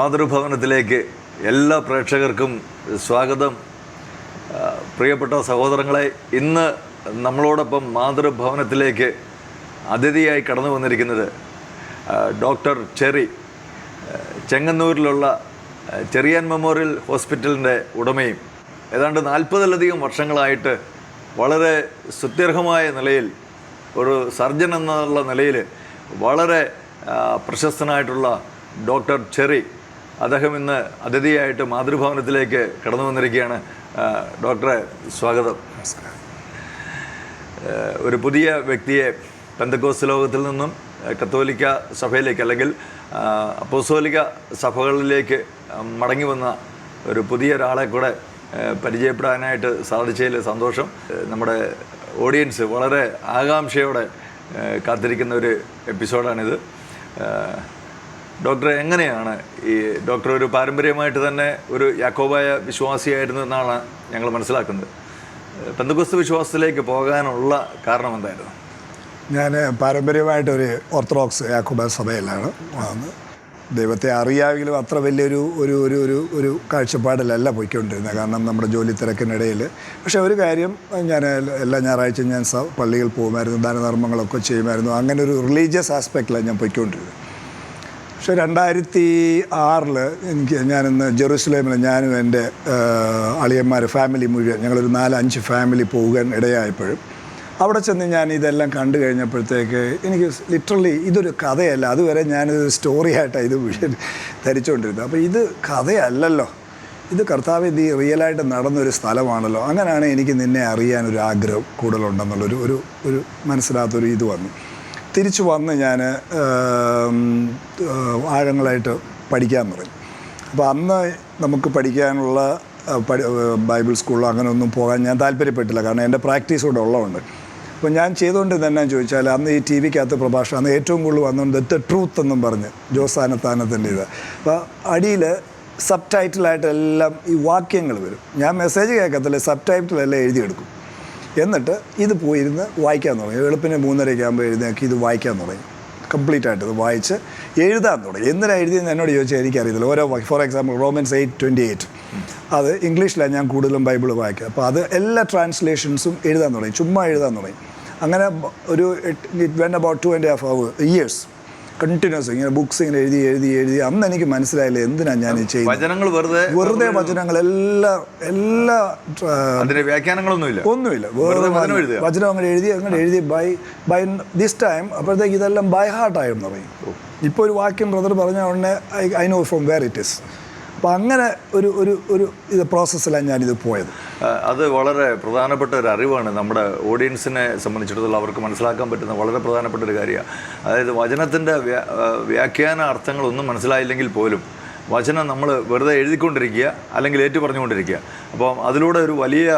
മാതൃഭവനത്തിലേക്ക് എല്ലാ പ്രേക്ഷകർക്കും സ്വാഗതം. പ്രിയപ്പെട്ട സഹോദരങ്ങളെ ഇന്ന് നമ്മളോടൊപ്പം മാതൃഭവനത്തിലേക്ക് അതിഥിയായി കടന്നു വന്നിരിക്കുന്നത് ഡോക്ടർ ചെറി ചെങ്ങന്നൂരിലുള്ള ചെറിയാൻ മെമ്മോറിയൽ ഹോസ്പിറ്റലിന്റെ ഉടമയും ഏതാണ്ട് നാൽപ്പതിലധികം വർഷങ്ങളായിട്ട് വളരെ സുത്യർഹമായ നിലയിൽ ഒരു സർജൻ എന്നുള്ള നിലയിൽ വളരെ പ്രശസ്തനായിട്ടുള്ള ഡോക്ടർ ചെറി അദ്ദേഹം ഇന്ന് അതിഥിയായിട്ട് മാതൃഭവനത്തിലേക്ക് കടന്നു വന്നിരിക്കുകയാണ്. ഡോക്ടറെ സ്വാഗതം. ഒരു പുതിയ വ്യക്തിയെ പെന്തക്കോസ് ലോകത്തിൽ നിന്നും കത്തോലിക്ക സഭയിലേക്ക് അല്ലെങ്കിൽ അപ്പോസോലിക സഭകളിലേക്ക് മടങ്ങി വന്ന ഒരു പുതിയ ഒരാളെ കൂടെ പരിചയപ്പെടാനായിട്ട് സാധിച്ചതിൽ സന്തോഷം. നമ്മുടെ ഓഡിയൻസ് വളരെ ആകാംക്ഷയോടെ കാത്തിരിക്കുന്ന ഒരു എപ്പിസോഡാണിത്. ഡോക്ടറെ എങ്ങനെയാണ് ഈ ഡോക്ടർ ഒരു പാരമ്പര്യമായിട്ട് തന്നെ ഒരു യാക്കോബായ വിശ്വാസിയായിരുന്നു എന്നാണ് ഞങ്ങൾ മനസ്സിലാക്കുന്നത്? പെന്തകുസ്തു വിശ്വാസത്തിലേക്ക് പോകാനുള്ള കാരണം എന്തായിരുന്നു? ഞാൻ പാരമ്പര്യമായിട്ടൊരു ഓർത്തഡോക്സ് യാക്കോബ സഭയിലാണ് വന്നത്. ദൈവത്തെ അറിയാമെങ്കിലും അത്ര വലിയൊരു ഒരു ഒരു ഒരു ഒരു കാഴ്ചപ്പാടിലല്ല പോയിക്കൊണ്ടിരുന്നത്. കാരണം നമ്മുടെ ജോലി തിരക്കിനിടയിൽ. പക്ഷേ ഒരു കാര്യം ഞാൻ എല്ലാ ഞായറാഴ്ചയും ഞാൻ പള്ളിയിൽ പോകുമായിരുന്നു ദാനധർമ്മങ്ങളൊക്കെ ചെയ്യുമായിരുന്നു. അങ്ങനെ ഒരു റിലീജിയസ് ആസ്പെക്റ്റിലാണ് ഞാൻ പോയിക്കൊണ്ടിരുന്നത്. പക്ഷേ രണ്ടായിരത്തി ആറിൽ എനിക്ക് ഞാനിന്ന് ജെറൂസലേമിൽ ഞാനും എന്റെ അളിയന്മാർ ഫാമിലി മുഴുവൻ ഞങ്ങളൊരു നാല് അഞ്ച് ഫാമിലി പോകാൻ ഇടയായപ്പോഴും അവിടെ ചെന്ന് ഞാൻ ഇതെല്ലാം കണ്ടു കഴിഞ്ഞപ്പോഴത്തേക്ക് എനിക്ക് ലിറ്ററലി ഇതൊരു കഥയല്ല. അതുവരെ ഞാനിത് സ്റ്റോറി ആയിട്ടാണ് ഇത് മുഴുവൻ ധരിച്ചുകൊണ്ടിരുന്നത്. അപ്പോൾ ഇത് കഥയല്ലല്ലോ. ഇത് കർത്താവ് ഇത് റിയലായിട്ട് നടന്നൊരു സ്ഥലമാണല്ലോ. അങ്ങനെയാണ് എനിക്ക് നിന്നെ അറിയാൻ ഒരു ആഗ്രഹം കൂടുതലുണ്ടെന്നുള്ളൊരു ഒരു ഒരു മനസ്സിലാത്തൊരു ഇത് വന്നു. തിരിച്ചു വന്ന് ഞാൻ ആഴങ്ങളായിട്ട് പഠിക്കാൻ തുടങ്ങി. അപ്പോൾ അന്ന് നമുക്ക് പഠിക്കാനുള്ള പഠി ബൈബിൾ സ്കൂളിലോ അങ്ങനെയൊന്നും പോകാൻ ഞാൻ താല്പര്യപ്പെട്ടില്ല. കാരണം എന്റെ പ്രാക്ടീസ് കൂടെ ഉള്ളതുകൊണ്ട്. അപ്പോൾ ഞാൻ ചെയ്തുകൊണ്ട് തന്നെ ചോദിച്ചാൽ അന്ന് ഈ ടി വിക്കകത്ത് പ്രഭാഷണം അന്ന് ഏറ്റവും കൂടുതൽ വന്നുകൊണ്ട് ദ ട്രൂത്ത് എന്നും പറഞ്ഞ് ജോസാനത്താനത്തിന്റെ ഇത്. അപ്പോൾ അടിയിൽ സബ് ടൈറ്റിലായിട്ടെല്ലാം ഈ വാക്യങ്ങൾ വരും. ഞാൻ മെസ്സേജ് കേൾക്കത്തില്ല സബ് ടൈറ്റിലെല്ലാം എഴുതിയെടുക്കും. എന്നിട്ട് ഇത് പോയിരുന്ന് വായിക്കാൻ തുടങ്ങി. എളുപ്പിനെ മൂന്നരയ്ക്ക് ആകുമ്പോൾ എഴുന്നേക്ക് ഇത് വായിക്കാൻ തുടങ്ങി. കംപ്ലീറ്റ് ആയിട്ട് ഇത് വായിച്ച് എഴുതാൻ തുടങ്ങി. എന്തിനാണ് എഴുതിയെന്ന് എന്നോട് ചോദിച്ചാൽ എനിക്കറിയത്തില്ല. ഓരോ for example Romans eight twenty eight അത് ഇംഗ്ലീഷിലാണ് ഞാൻ കൂടുതലും ബൈബിൾ വായിക്കുക. അപ്പോൾ അത് എല്ലാ ട്രാൻസ്ലേഷൻസും എഴുതാൻ തുടങ്ങി. ചുമ്മാ എഴുതാൻ തുടങ്ങി. അങ്ങനെ ഒരു it went about two and half our years continuous ഇങ്ങനെ ബുക്സ് ഇങ്ങനെ എഴുതി എഴുതി എഴുതി. അന്ന് എനിക്ക് മനസ്സിലായില്ല എന്തിനാ ഞാൻ ചെയ്യുന്നത്. വചനങ്ങൾ വെറുതെ വെറുതെ വചനങ്ങൾ എല്ലാ എല്ലാ അതിന്റെ അതിന് വ്യാഖ്യാനങ്ങളൊന്നുമില്ല. ഒന്നുമില്ല. വെറുതെ. വചനം അങ്ങനെ എഴുതി അങ്ങനെ എഴുതി ബൈ ബൈ ദിസ് ടൈം അപ്പോഴത്തേക്ക് ഇതെല്ലാം ബൈ ഹാർട്ടായിരുന്നു പറയും. ഇപ്പോൾ ഒരു വാക്യം ബ്രദർ പറഞ്ഞ ഉടനെ I I know from where it is അപ്പോൾ അങ്ങനെ ഒരു ഒരു ഒരു ഇത് പ്രോസസ്സിലാണ് ഞാനിത് പോയത്. അത് വളരെ പ്രധാനപ്പെട്ട ഒരു അറിവാണ്. നമ്മുടെ ഓഡിയൻസിനെ സംബന്ധിച്ചിടത്തോളം അവർക്ക് മനസ്സിലാക്കാൻ പറ്റുന്ന വളരെ പ്രധാനപ്പെട്ട ഒരു കാര്യമാണ്. അതായത് വചനത്തിന്റെ വ്യാഖ്യാന അർത്ഥങ്ങളൊന്നും മനസ്സിലായില്ലെങ്കിൽ പോലും വചനം നമ്മൾ വെറുതെ എഴുതിക്കൊണ്ടിരിക്കുക അല്ലെങ്കിൽ ഏറ്റു പറഞ്ഞുകൊണ്ടിരിക്കുക അപ്പം അതിലൂടെ ഒരു വലിയ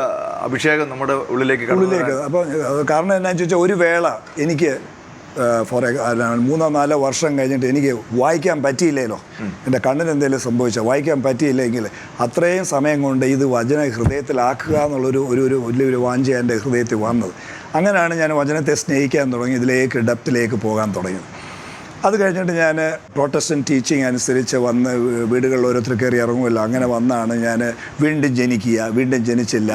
അഭിഷേകം നമ്മുടെ ഉള്ളിലേക്ക് ഉള്ളിലേക്ക്. അപ്പോൾ കാരണം എന്നാന്ന് ചോദിച്ചാൽ ഒരു വേള എനിക്ക് ഫോർ മൂന്നോ നാലോ വർഷം കഴിഞ്ഞിട്ട് എനിക്ക് വായിക്കാൻ പറ്റിയില്ലല്ലോ എന്റെ കണ്ണിന് എന്തെങ്കിലും സംഭവിച്ചാൽ വായിക്കാൻ പറ്റിയില്ലെങ്കിൽ അത്രയും സമയം കൊണ്ട് ഇത് വചന ഹൃദയത്തിലാക്കുക എന്നുള്ളൊരു ഒരു ഒരു വലിയൊരു വാഞ്ച എന്റെ ഹൃദയത്തിൽ വന്നത്. അങ്ങനെയാണ് ഞാൻ വചനത്തെ സ്നേഹിക്കാൻ തുടങ്ങി ഇതിലേക്ക് ഡെപ്തിലേക്ക് പോകാൻ തുടങ്ങിയത്. അത് കഴിഞ്ഞിട്ട് ഞാൻ പ്രൊട്ടസ്റ്റൻ ടീച്ചിങ് അനുസരിച്ച് വന്ന് വീടുകളിൽ ഓരോരുത്തർ കയറി ഇറങ്ങുമല്ലോ. അങ്ങനെ വന്നാണ് ഞാൻ വീണ്ടും ജനിക്കുക വീണ്ടും ജനിച്ചില്ല.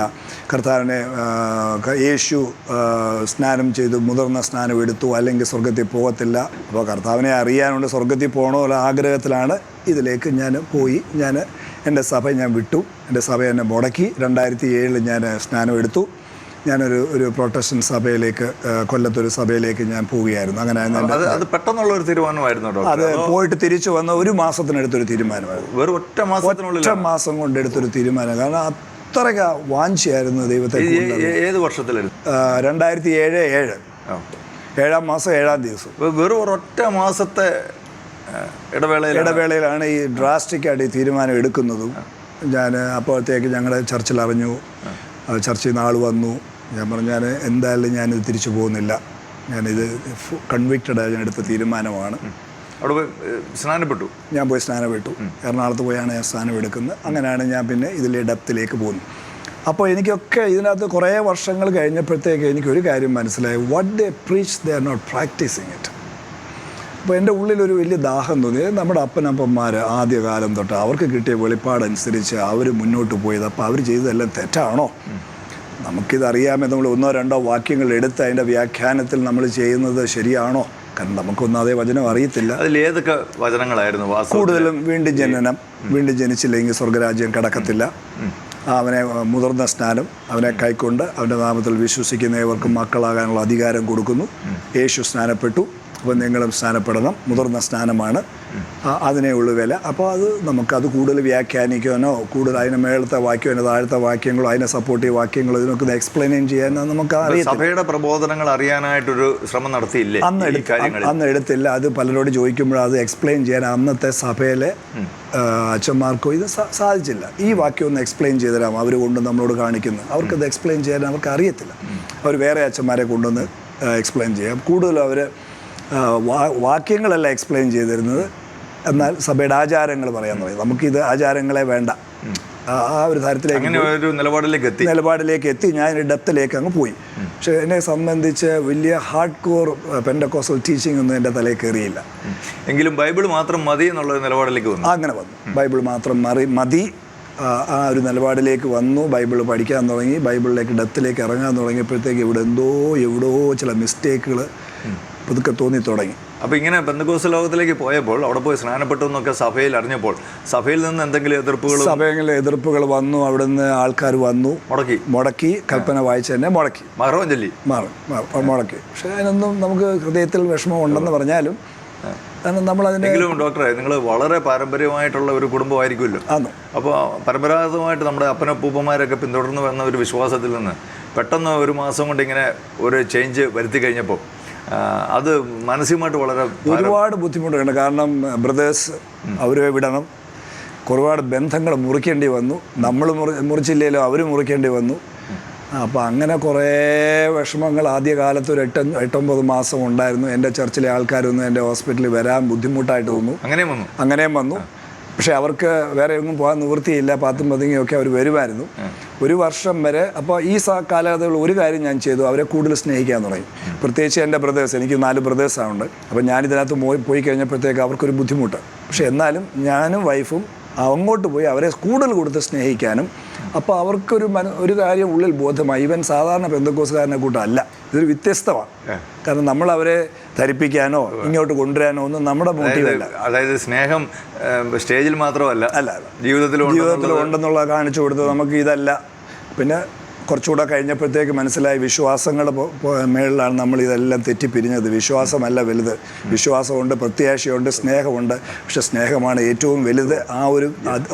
കർത്താവിനെ യേശു സ്നാനം ചെയ്തു മുതിർന്ന സ്നാനം എടുത്തു അല്ലെങ്കിൽ സ്വർഗത്തിൽ പോകത്തില്ല. അപ്പോൾ കർത്താവിനെ അറിയാനുണ്ട് സ്വർഗത്തിൽ പോകണമെന്നുള്ള ആഗ്രഹത്തിലാണ് ഇതിലേക്ക് ഞാൻ പോയി. ഞാൻ എന്റെ സഭ ഞാൻ വിട്ടു. എന്റെ സഭ എന്നെ മുടക്കി. രണ്ടായിരത്തി ഏഴിൽ ഞാൻ സ്നാനം എടുത്തു. ഞാനൊരു ഒരു പ്രൊട്ടക്ഷൻ സഭയിലേക്ക് കൊല്ലത്തൊരു സഭയിലേക്ക് ഞാൻ പോവുകയായിരുന്നു. അങ്ങനെ അത് അത് പെട്ടെന്നുള്ള ഒരു തീരുമാനമായിരുന്നു അത് പോയിട്ട് തിരിച്ചു വന്ന ഒരു മാസത്തിനെടുത്തൊരു തീരുമാനമായിരുന്നു. വെറും ഒറ്റ മാസത്തിനുള്ളിൽ ഒറ്റ മാസം കൊണ്ട് എടുത്തൊരു തീരുമാനം കാരണം അത്രയ്ക്ക് വാഞ്ചിയായിരുന്നു ദൈവത്തെ ഏത് വർഷത്തിലായിരുന്നു രണ്ടായിരത്തി ഏഴ്. ഏഴ്. ഏഴാം മാസം ഏഴാം ദിവസം. വെറും ഒരൊറ്റ മാസത്തെ ഇടവേള ഇടവേളയിൽ ഇടവേളയിലാണ് ഈ ഡ്രാസ്റ്റിക്കായിട്ട് ഈ തീരുമാനം എടുക്കുന്നതും. ഞാൻ അപ്പോഴത്തേക്ക് ഞങ്ങളുടെ ചർച്ചിൽ അറിഞ്ഞു ചർച്ചിൽ നിന്ന് ആൾ വന്നു. ഞാൻ പറഞ്ഞു ഞാൻ എന്തായാലും ഞാനിത് തിരിച്ചു പോകുന്നില്ല. ഞാനിത് കൺവിക്റ്റഡ് ഞാൻ എടുത്ത തീരുമാനമാണ്. അവിടെ പോയി സ്നാനപ്പെട്ടു? ഞാൻ പോയി സ്നാനപ്പെട്ടു. എറണാകുളത്ത് പോയാണ് ഞാൻ സ്നാനം എടുക്കുന്നത് അങ്ങനെയാണ് ഞാൻ പിന്നെ ഇതിലെ ഡെപ്തിലേക്ക് പോകുന്നത്. അപ്പോൾ എനിക്കൊക്കെ ഇതിനകത്ത് കുറേ വർഷങ്ങൾ കഴിഞ്ഞപ്പോഴത്തേക്ക് എനിക്കൊരു കാര്യം മനസ്സിലായി. What they preach they are not practicing it അപ്പോൾ എന്റെ ഉള്ളിലൊരു വലിയ ദാഹം തോന്നി. നമ്മുടെ അപ്പനപ്പന്മാർ ആദ്യകാലം തൊട്ട് അവർക്ക് കിട്ടിയ വെളിപ്പാടനുസരിച്ച് അവർ മുന്നോട്ട് പോയത്. അപ്പോൾ അവർ ചെയ്തതെല്ലാം തെറ്റാണോ? നമുക്കിതറിയാമേ നമ്മൾ ഒന്നോ രണ്ടോ വാക്യങ്ങൾ എടുത്ത് അതിന്റെ വ്യാഖ്യാനത്തിൽ നമ്മൾ ചെയ്യുന്നത് ശരിയാണോ? കാരണം നമുക്കൊന്നും അതേ വചനം അറിയത്തില്ല. അതിൽ ഏതൊക്കെ വചനങ്ങളായിരുന്നു കൂടുതലും വീണ്ടും ജനനം വീണ്ടും ജനിച്ചില്ലെങ്കിൽ സ്വർഗരാജ്യം കടക്കത്തില്ല. അവനെ മുതിർന്ന സ്നാനം അവനെ കൈക്കൊണ്ട് അവന്റെ നാമത്തിൽ വിശ്വസിക്കുന്ന ഏവർക്കും മക്കളാകാനുള്ള അധികാരം കൊടുക്കുന്നു. യേശു സ്നാനപ്പെട്ടു. അപ്പോൾ നിങ്ങളും സ്നാനപ്പെടണം മുതിർന്ന സ്നാനമാണ്. അതിനെ ഉള്ളു വില. അപ്പോൾ അത് നമുക്കത് കൂടുതൽ വ്യാഖ്യാനിക്കാനോ കൂടുതൽ അതിന് മേളത്തെ വാക്യോ അതിന് താഴത്തെ വാക്യങ്ങളോ അതിനെ സപ്പോർട്ടീവ് വാക്യങ്ങളോ ഇതിനൊക്കെ എക്സ്പ്ലെയിൻ ചെയ്യാനോ നമുക്ക് സഭയുടെ പ്രബോധനങ്ങൾ അറിയാനായിട്ടൊരു ശ്രമം നടത്തിയില്ലേ അന്ന് അന്ന് എടുത്തില്ല. അത് പലരോട് ചോദിക്കുമ്പോൾ അത് എക്സ്പ്ലെയിൻ ചെയ്യാൻ അന്നത്തെ സഭയിലെ അച്ഛന്മാർക്കോ ഇത് സാധിച്ചില്ല. ഈ വാക്യം ഒന്ന് എക്സ്പ്ലെയിൻ ചെയ്തുതരാം അവർ കൊണ്ട് നമ്മളോട് കാണിക്കുന്നത് അവർക്കത് എക്സ്പ്ലെയിൻ ചെയ്യാൻ അവർക്ക് അറിയത്തില്ല. അവർ വേറെ അച്ഛന്മാരെ കൊണ്ടുവന്ന് എക്സ്പ്ലെയിൻ ചെയ്യാം. കൂടുതലും അവർ വാക്യങ്ങളല്ല എക്സ്പ്ലെയിൻ ചെയ്തിരുന്നത്. എന്നാൽ സഭയുടെ ആചാരങ്ങൾ പറയാൻ പറയും നമുക്കിത് ആചാരങ്ങളെ വേണ്ട. ആ- ഒരു തരത്തിലേക്ക് ഒരു നിലപാടിലേക്ക് എത്തി. നിലപാടിലേക്ക് എത്തി. ഞാൻ ഡെപ്തിലേക്ക് അങ്ങ് പോയി. പക്ഷെ എന്നെ സംബന്ധിച്ച് വലിയ ഹാർഡ് കോർ പെൻഡക്കോസൽ ടീച്ചിങ് ഒന്നും എന്റെ തലയിൽ കയറിയില്ല എങ്കിലും ബൈബിൾ മാത്രം മതി എന്നുള്ള നിലപാടിലേക്ക് വന്നു. അങ്ങനെ വന്നു. ബൈബിൾ മാത്രം മറി മതി. ആ ഒരു നിലപാടിലേക്ക് വന്നു. ബൈബിൾ പഠിക്കാൻ തുടങ്ങി. ബൈബിളിലേക്ക് ഡെപ്തിലേക്ക് ഇറങ്ങാൻ തുടങ്ങിയപ്പോഴത്തേക്ക് ഇവിടെ എന്തോ എവിടെയോ ചില മിസ്റ്റേക്കുകൾ പുതുക്കെ തോന്നി തുടങ്ങി. അപ്പോൾ ഇങ്ങനെ ബന്ധുക്കോസ് ലോകത്തിലേക്ക് പോയപ്പോൾ അവിടെ പോയി സ്നാനപ്പെട്ടു എന്നൊക്കെ സഭയിൽ അറിഞ്ഞപ്പോൾ സഭയിൽ നിന്ന് എന്തെങ്കിലും എതിർപ്പുകൾ സഭയിലെ എതിർപ്പുകൾ വന്നു അവിടുന്ന് ആൾക്കാർ വന്നു. മുടക്കി. മുടക്കി കൽപ്പന വായിച്ച് തന്നെ മുടക്കി. മറവൻ ചൊല്ലി. മാറും മുടക്കി. പക്ഷേ അതിനൊന്നും നമുക്ക് ഹൃദയത്തിൽ വിഷമം ഉണ്ടെന്ന് പറഞ്ഞാലും കാരണം ഡോക്ടറെ നിങ്ങൾ വളരെ പാരമ്പര്യമായിട്ടുള്ള ഒരു കുടുംബമായിരിക്കുമല്ലോ. അപ്പോൾ പരമ്പരാഗതമായിട്ട് നമ്മുടെ അപ്പനപ്പൂപ്പന്മാരൊക്കെ പിന്തുടർന്ന് വന്ന ഒരു വിശ്വാസത്തിൽ നിന്ന് പെട്ടെന്ന് ഒരു മാസം കൊണ്ട് ഇങ്ങനെ ഒരു ചേഞ്ച് വരുത്തി കഴിഞ്ഞപ്പോൾ അത് മാനസികമായിട്ട് വളരെ ഒരുപാട് ബുദ്ധിമുട്ടുണ്ട് കാരണം ബ്രദേഴ്സ് അവരെ വിടണം. ഒരുപാട് ബന്ധങ്ങൾ മുറിക്കേണ്ടി വന്നു. നമ്മൾ മുറി മുറിച്ചില്ലെങ്കിലും അവർ മുറിക്കേണ്ടി വന്നു. അപ്പോൾ അങ്ങനെ കുറേ വിഷമങ്ങൾ ആദ്യകാലത്ത് ഒരു എട്ട് എട്ടൊമ്പത് മാസം ഉണ്ടായിരുന്നു. എന്റെ ചർച്ചിലെ ആൾക്കാരൊന്നും എന്റെ ഹോസ്പിറ്റലിൽ വരാൻ ബുദ്ധിമുട്ടായിട്ട് വന്നു. അങ്ങനെയും വന്നു? അങ്ങനെയും വന്നു. പക്ഷേ അവർക്ക് വേറെ എങ്ങും പോകാൻ നിവൃത്തിയില്ല. പാത്തും പതുങ്ങിയൊക്കെ അവർ വരുമായിരുന്നു. ഒരു വർഷം വരെ അപ്പോൾ ഈ കാലഘട്ടത്തിൽ ഒരു കാര്യം ഞാൻ ചെയ്തു അവരെ കൂടുതൽ സ്നേഹിക്കാൻ തുടങ്ങി. പ്രത്യേകിച്ച് എന്റെ ബ്രദേഴ്സ് എനിക്ക് നാല് ബ്രദേഴ്സാണുണ്ട് അപ്പോൾ ഞാനിതിനകത്ത് പോയി പോയി കഴിഞ്ഞപ്പോഴത്തേക്ക് അവർക്കൊരു ബുദ്ധിമുട്ട്. പക്ഷേ എന്നാലും ഞാനും വൈഫും അങ്ങോട്ട് പോയി അവരെ കൂടുതൽ കൊടുത്ത് സ്നേഹിക്കാനും അപ്പോൾ അവർക്കൊരു മന ഒരു കാര്യം ഉള്ളിൽ ബോധമായി ഇവൻ സാധാരണ പെന്തക്കോസുകാരനെ കൂട്ടല്ല. ഇതൊരു വ്യത്യസ്തമാണ് കാരണം നമ്മൾ അവരെ ധരിപ്പിക്കാനോ ഇങ്ങോട്ട് കൊണ്ടുവരാനോ ഒന്നും നമ്മുടെ മോട്ടീവല്ല അതായത് സ്നേഹം സ്റ്റേജിൽ മാത്രമല്ല അല്ല, ജീവിതത്തിൽ ജീവിതത്തിൽ ഉണ്ടെന്നുള്ള കാണിച്ചു കൊടുത്തത് നമുക്ക് ഇതല്ല. പിന്നെ കുറച്ചുകൂടെ കഴിഞ്ഞപ്പോഴത്തേക്ക് മനസ്സിലായി വിശ്വാസങ്ങളുടെ മേളിലാണ് നമ്മൾ ഇതെല്ലാം തെറ്റിപ്പിരിഞ്ഞത്. വിശ്വാസമല്ല വലുത്. വിശ്വാസമുണ്ട് പ്രത്യാശയുണ്ട് സ്നേഹമുണ്ട്. പക്ഷെ സ്നേഹമാണ് ഏറ്റവും വലുത്. ആ ഒരു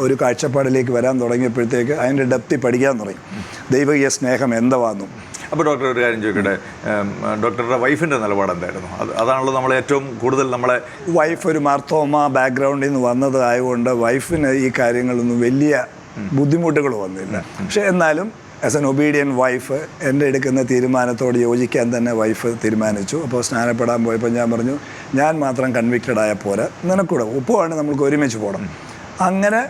ഒരു കാഴ്ചപ്പാടിലേക്ക് വരാൻ തുടങ്ങിയപ്പോഴത്തേക്ക് അതിന്റെ ഡെപ്തി പഠിക്കാൻ തുടങ്ങി. ദൈവീയ സ്നേഹം എന്തവാന്നു. അപ്പോൾ ഡോക്ടർ ഒരു കാര്യം ചോദിക്കട്ടെ? ഡോക്ടറുടെ വൈഫിന്റെ നിലപാട് എന്തായിരുന്നു അത് അതാണല്ലോ നമ്മൾ ഏറ്റവും കൂടുതൽ നമ്മളെ വൈഫ് ഒരു മാർത്തോമ ബാക്ക്ഗ്രൗണ്ടിൽ നിന്ന് വന്നത് ആയതുകൊണ്ട് വൈഫിന് ഈ കാര്യങ്ങളൊന്നും വലിയ ബുദ്ധിമുട്ടുകൾ വന്നില്ല. പക്ഷെ എന്നാലും ആസ് എൻ ഒബീഡിയൻ വൈഫ് എന്റെ എടുക്കുന്ന തീരുമാനത്തോട് യോജിക്കാൻ തന്നെ വൈഫ് തീരുമാനിച്ചു. അപ്പോൾ സ്നാനപ്പെടാൻ പോയപ്പോൾ ഞാൻ പറഞ്ഞു ഞാൻ മാത്രം കൺവിക്റ്റഡ് ആയ പോലെ നിനക്കൂടെ ഒപ്പമാണ് നമുക്ക് ഒരുമിച്ച് പോകണം അങ്ങനെ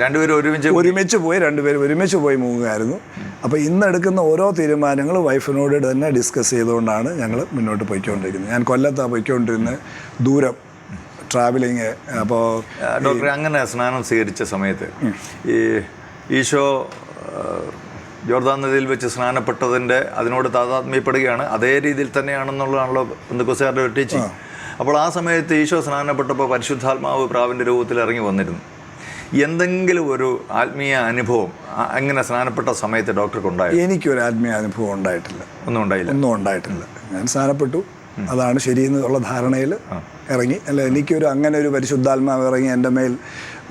രണ്ടുപേരും ഒരുമിച്ച് ഒരുമിച്ച് പോയി രണ്ടുപേരും ഒരുമിച്ച് പോയി മൂങ്ങുകയായിരുന്നു അപ്പോൾ ഇന്നെടുക്കുന്ന ഓരോ തീരുമാനങ്ങളും വൈഫിനോട് തന്നെ ഡിസ്കസ് ചെയ്തുകൊണ്ടാണ് ഞങ്ങൾ മുന്നോട്ട് പോയിക്കൊണ്ടിരിക്കുന്നത് ഞാൻ കൊല്ലത്താണ് പോയിക്കൊണ്ടിരുന്നത് ദൂരം ട്രാവലിങ് അപ്പോൾ ഡോക്ടറെ അങ്ങനെ സ്നാനം സ്വീകരിച്ച സമയത്ത് ഈ ഈശോ ജോർദാൻ നദിയിൽ വെച്ച് സ്നാനപ്പെട്ടതിന്റെ അതിനോട് താതാത്മ്യപ്പെടുകയാണ്. അതേ രീതിയിൽ തന്നെയാണെന്നുള്ളതാണല്ലോ ബന്ധുക്കുസാരുടെ ഒറ്റിച്ച് ടീച്ചിങ് അപ്പോൾ ആ സമയത്ത് ഈശോ സ്നാനപ്പെട്ടപ്പോൾ പരിശുദ്ധാത്മാവ് പ്രാവിന്റെ രൂപത്തിൽ ഇറങ്ങി വന്നിരുന്നു. എന്തെങ്കിലും ഒരു ആത്മീയ അനുഭവം അങ്ങനെ സ്നാനപ്പെട്ട സമയത്ത് ഡോക്ടർക്ക് ഉണ്ടായി? എനിക്കൊരു ആത്മീയ അനുഭവം ഉണ്ടായിട്ടില്ല. ഒന്നും ഉണ്ടായില്ല. ഒന്നും ഉണ്ടായിട്ടില്ല. ഞാൻ സ്നാനപ്പെട്ടു. അതാണ് ശരിയെന്നുള്ള ധാരണയിൽ ഇറങ്ങി. അല്ല എനിക്കൊരു അങ്ങനെ ഒരു പരിശുദ്ധാത്മാവ് ഇറങ്ങി എന്റെ മേൽ